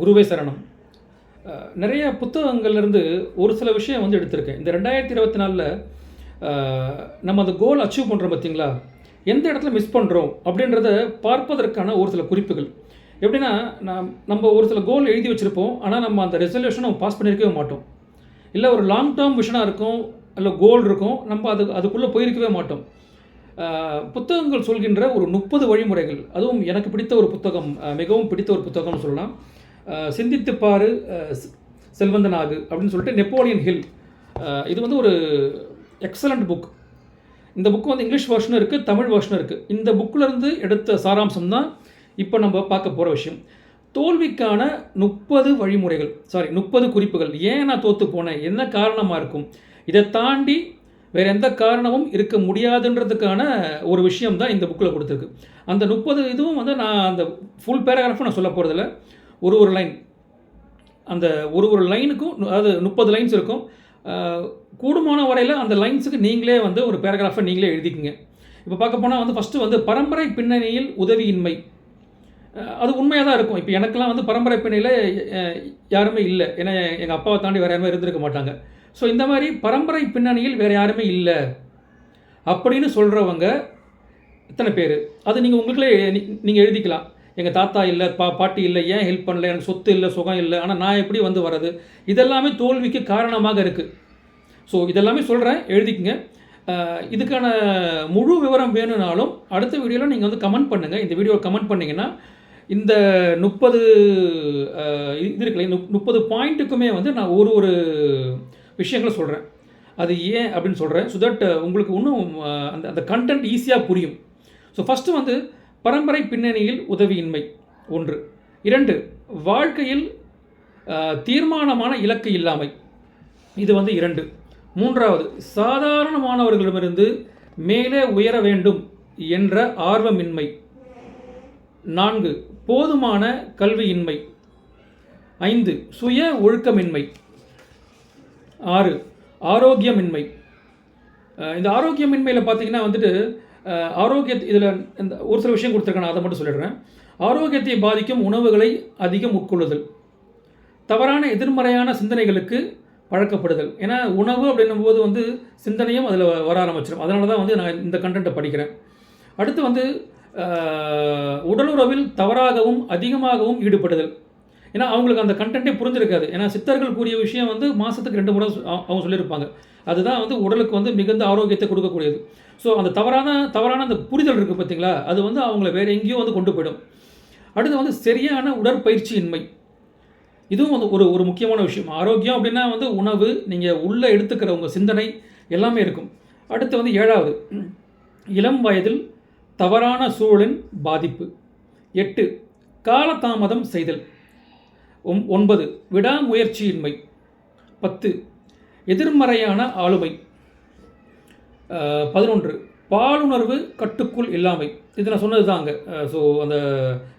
குருவே சரணம். நிறைய புத்தகங்கள்லேருந்து ஒரு சில விஷயம் வந்து எடுத்திருக்கேன். இந்த ரெண்டாயிரத்தி இருபத்தி நாலில் நம்ம அந்த கோல் அச்சீவ் பண்ணுறோம் பார்த்தீங்களா எந்த இடத்துல மிஸ் பண்ணுறோம் அப்படின்றத பார்ப்பதற்கான ஒரு சில குறிப்புகள். எப்படின்னா நாம் நம்ம ஒரு சில கோல் எழுதி வச்சுருப்போம். ஆனால் நம்ம அந்த ரெசல்யூஷனை நம்ம பாஸ் பண்ணியிருக்கவே மாட்டோம். இல்லை ஒரு லாங் டேர்ம் விஷனாக இருக்கும் இல்லை கோல் இருக்கும் நம்ம அது அதுக்குள்ளே போயிருக்கவே மாட்டோம். புத்தகங்கள் சொல்கின்ற ஒரு முப்பது வழிமுறைகள். அதுவும் எனக்கு பிடித்த ஒரு புத்தகம் மிகவும் பிடித்த ஒரு புத்தகம்னு சொல்லலாம். சிந்தித்துப்பாரு பாரு செல்வந்தனாகு அப்படின்னு சொல்லிட்டு நெப்போலியன் ஹில். இது வந்து ஒரு எக்ஸலண்ட் புக் இந்த புக் வந்து இங்கிலீஷ் வேர்ஷனும் இருக்குது தமிழ் வேர்ஷனும் இருக்குது இந்த புக்கிலேருந்து எடுத்த சாராம்சம் தான் இப்போ நம்ம பார்க்க போகிற விஷயம். தோல்விக்கான முப்பது வழிமுறைகள் சாரி முப்பது குறிப்புகள். ஏன் நான் தோற்று போனேன்? என்ன காரணமாக இருக்கும்? இதை தாண்டி வேறு எந்த காரணமும் இருக்க முடியாதுன்றதுக்கான ஒரு விஷயம் தான் இந்த புக்கில் கொடுத்துருக்கு. அந்த முப்பது இதுவும் வந்து நான் அந்த ஃபுல் பேராகிராஃபும் நான் சொல்ல போகிறதில்ல ஒரு ஒரு லைன் அந்த ஒரு ஒரு லைனுக்கும் அதாவது முப்பது லைன்ஸ் இருக்கும். கூடுமான வரையில் அந்த லைன்ஸுக்கு நீங்களே வந்து ஒரு பேராகிராஃபை நீங்களே எழுதிக்கங்க. இப்போ பார்க்க போனால் வந்து ஃபஸ்ட்டு வந்து பரம்பரை பின்னணியில் உதவியின்மை. அது உண்மையாக தான் இருக்கும். இப்போ எனக்கெல்லாம் வந்து பரம்பரை பின்னணியில் யாருமே இல்லை. ஏன்னா எங்கள் அப்பாவை தாண்டி வேறு யாருமே இருந்திருக்க மாட்டாங்க. ஸோ இந்த மாதிரி பரம்பரை பின்னணியில் வேறு யாருமே இல்லை அப்படின்னு சொல்கிறவங்க இத்தனை பேர். அது நீங்கள் உங்களுக்குள்ளே நீங்கள் எழுதிக்கலாம். எங்கள் தாத்தா இல்லை பா பாட்டி இல்லை ஏன் ஹெல்ப் பண்ணல எனக்கு சொத்து இல்லை சுகம் இல்லை ஆனால் நான் எப்படி வந்து வர்றது? இதெல்லாமே தோல்விக்கு காரணமாக இருக்குது ஸோ இதெல்லாமே சொல்கிறேன் எழுதிக்கங்க. இதுக்கான முழு விவரம் வேணும்னாலும் அடுத்த வீடியோவில் நீங்கள் வந்து கமெண்ட் பண்ணுங்கள் இந்த வீடியோவை கமெண்ட் பண்ணிங்கன்னா இந்த முப்பது இது இருக்குல்ல முப்பது பாயிண்ட்டுக்குமே வந்து நான் ஒரு ஒரு விஷயங்களை சொல்கிறேன் அது ஏன் அப்படின்னு சொல்கிறேன் ஸோ தட் உங்களுக்கு இன்னும் அந்த அந்த கண்டென்ட் ஈஸியாக புரியும். ஸோ ஃபஸ்ட்டு வந்து பரம்பரை பின்னணியில் உதவியின்மை. ஒன்று. இரண்டு வாழ்க்கையில் தீர்மானமான இலக்கு இல்லாமை. இது வந்து இரண்டு. மூன்றாவது சாதாரணமானவர்களிடமிருந்து மேலே உயர வேண்டும் என்ற ஆர்வமின்மை. நான்கு போதுமான கல்வியின்மை. ஐந்து சுய ஒழுக்கமின்மை. ஆறு ஆரோக்கியமின்மை. இந்த ஆரோக்கியமின்மையில் பார்த்தீங்கன்னா வந்துட்டு ஆரோக்கிய இதில் இந்த ஒரு சில விஷயம் கொடுத்துருக்கேன் நான் அதை மட்டும் சொல்லிடுறேன். ஆரோக்கியத்தை பாதிக்கும் உணவுகளை அதிகம் உட்கொள்ளுதல். தவறான எதிர்மறையான சிந்தனைகளுக்கு பழக்கப்படுதல். ஏன்னா உணவு அப்படின்னும் போது வந்து சிந்தனையும் அதில் வர ஆரம்பிச்சிடும் அதனால தான் வந்து நான் இந்த கண்டென்ட்டை படிக்கிறேன். அடுத்து வந்து உடலுறவில் தவறாகவும் அதிகமாகவும் ஈடுபடுதல். ஏன்னா அவங்களுக்கு அந்த கண்டென்ட்டே புரிஞ்சிருக்காது. ஏன்னா சித்தர்கள் கூறிய விஷயம் வந்து மாதத்துக்கு ரெண்டு முறை அவங்க சொல்லியிருப்பாங்க. அதுதான் வந்து உடலுக்கு வந்து மிகுந்த ஆரோக்கியத்தை கொடுக்கக்கூடியது. ஸோ அந்த தவறான தவறான அந்த புரிதல் இருக்குது பார்த்தீங்களா அது வந்து அவங்கள வேறு எங்கேயோ வந்து கொண்டு போயிடும். அடுத்து வந்து சரியான உடற்பயிற்சியின்மை. இதுவும் வந்து ஒரு ஒரு முக்கியமான விஷயம். ஆரோக்கியம் அப்படின்னா வந்து உணவு நீங்கள் உள்ளே எடுத்துக்கிற உங்கள் சிந்தனை எல்லாமே இருக்கும். அடுத்து வந்து ஏழாவது இளம் வயதில் தவறான சூழலின் பாதிப்பு. எட்டு காலதாமதம் செய்தல். ஒன்பது விடாமுயற்சியின்மை. பத்து எதிர்மறையான ஆளுமை. பதினொன்று. பாலுணர்வு கட்டுக்குள் இல்லாமை. இது நான் சொன்னது தாங்க ஸோ அந்த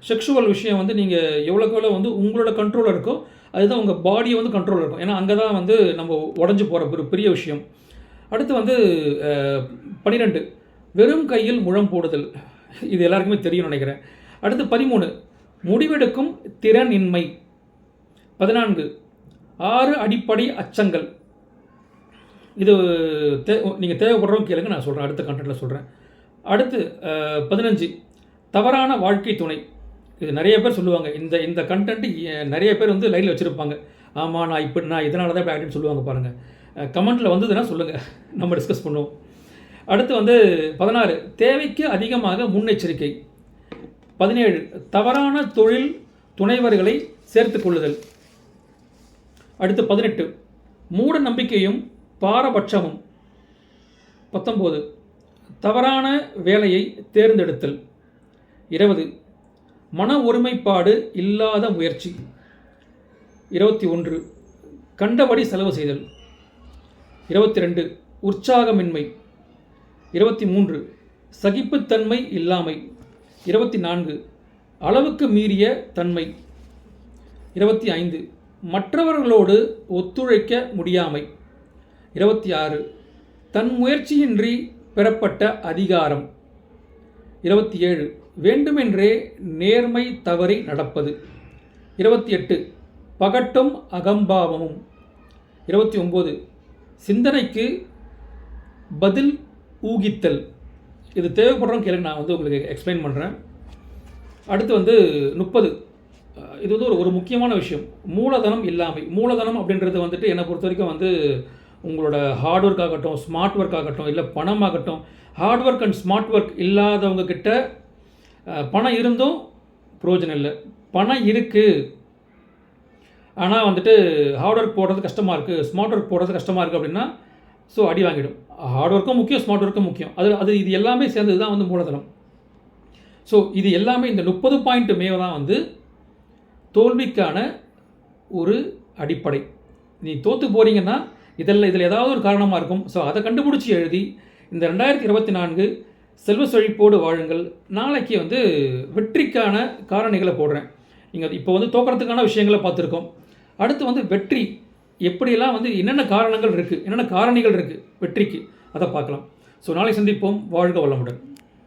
செக்ஷுவல் விஷயம் வந்து நீங்கள் எவ்வளோக்கு எவ்வளோ வந்து உங்களோட கண்ட்ரோலில் இருக்கோ அதுதான் உங்கள் பாடியை வந்து கண்ட்ரோலில் இருக்கும். ஏன்னா அங்கே தான் வந்து நம்ம உடஞ்சி போகிற ஒரு பெரிய விஷயம். அடுத்து வந்து பன்னிரெண்டு வெறும் கையில் முழம் போடுதல். இது எல்லாருக்குமே தெரியும் நினைக்கிறேன். அடுத்து பதிமூணு. முடிவெடுக்கும் திறன் இன்மை பதினான்கு. ஆறு அடிப்படை அச்சங்கள். இது தே நீங்கள் தேவைப்படுறவங்க கேளுங்க நான் சொல்கிறேன் அடுத்த கண்டென்ட்டில் சொல்கிறேன் அடுத்து பதினஞ்சு. தவறான வாழ்க்கை துணை. இது நிறைய பேர் சொல்லுவாங்க. இந்த இந்த கண்டென்ட் நிறைய பேர் வந்து லைனில் வச்சுருப்பாங்க. ஆமாம் நான் இப்படி நான் இதனால தான் இப்படி ஆகிட்டுன்னு சொல்லுவாங்க பாருங்கள் கமெண்ட்டில் வந்ததுன்னா சொல்லுங்கள் நம்ம டிஸ்கஸ் பண்ணுவோம். அடுத்து வந்து பதினாறு. தேவைக்கு அதிகமாக முன்னெச்சரிக்கை. பதினேழு. தவறான தொழில் துணைவர்களை சேர்த்துக்கொள்ளுதல் அடுத்து பதினெட்டு. மூட நம்பிக்கையும் பாரபட்சமும். பத்தொம்போது தவறான வேலையை தேர்ந்தெடுத்தல். இருபது மன ஒருமைப்பாடு இல்லாத முயற்சி. இருபத்தி ஒன்று கண்டபடி செலவு செய்தல். இருபத்தி ரெண்டு உற்சாகமின்மை. இருபத்தி மூன்று சகிப்புத்தன்மை இல்லாமை. இருபத்தி நான்கு அளவுக்கு மீறிய தன்மை. இருபத்தி ஐந்து மற்றவர்களோடு ஒத்துழைக்க முடியாமை. இருபத்தி ஆறு. தன் முயற்சியின்றி பெறப்பட்ட அதிகாரம். இருபத்தி ஏழு. வேண்டுமென்றே நேர்மை தவறி நடப்பது. இருபத்தி எட்டு. பகட்டும் அகம்பாவமும். இருபத்தி ஒம்பது. சிந்தனைக்கு பதில் ஊகித்தல். இது தேவைப்படுறோம் கேளுங்க நான் வந்து உங்களுக்கு எக்ஸ்பிளைன் பண்ணுறேன் அடுத்து வந்து முப்பது. இது வந்து ஒரு ஒரு முக்கியமான விஷயம். மூலதனம் இல்லாமை. மூலதனம் அப்படின்றது வந்துட்டு என்னை பொறுத்த வரைக்கும் வந்து உங்களோட ஹார்ட் ஒர்க் ஆகட்டும் ஸ்மார்ட் ஒர்க் ஆகட்டும் இல்லை பணம் ஆகட்டும் hard work and smart work இல்லாதவங்கக்கிட்ட பணம் இருந்தும் பிரயோஜனம் இல்லை. பணம் இருக்குது ஆனால் வந்துட்டு ஹார்ட் ஒர்க் போடுறது கஷ்டமாக இருக்குது ஸ்மார்ட் ஒர்க் போடுறது கஷ்டமாக இருக்குது அப்படின்னா ஸோ அடி வாங்கிடும். ஹார்ட் ஒர்க்கும் முக்கியம் ஸ்மார்ட் ஒர்க்கும் முக்கியம். அது அது இது எல்லாமே சேர்ந்தது தான் வந்து மூலதனம். ஸோ இது எல்லாமே இந்த முப்பது பாயிண்ட்டுமே தான் வந்து தோல்விக்கான ஒரு அடிப்படை. நீ தோற்று போகிறீங்கன்னா இதில் இதில் ஏதாவது ஒரு காரணமாக இருக்கும். ஸோ அதை கண்டுபிடிச்சி எழுதி இந்த ரெண்டாயிரத்தி இருபத்தி நான்கு செல்வ செழிப்போடு வாழுங்கள். நாளைக்கு வந்து வெற்றிக்கான காரணிகளை போடுறேன். நீங்கள் இப்போ வந்து தோக்கிறதுக்கான விஷயங்களை பார்த்துருக்கோம். அடுத்து வந்து வெற்றி. எப்படியெல்லாம் வந்து என்னென்ன காரணங்கள் இருக்குது என்னென்ன காரணிகள் இருக்குது வெற்றிக்கு? அதை பார்க்கலாம். ஸோ நாளை சந்திப்போம். வாழ்க வளமுடன்.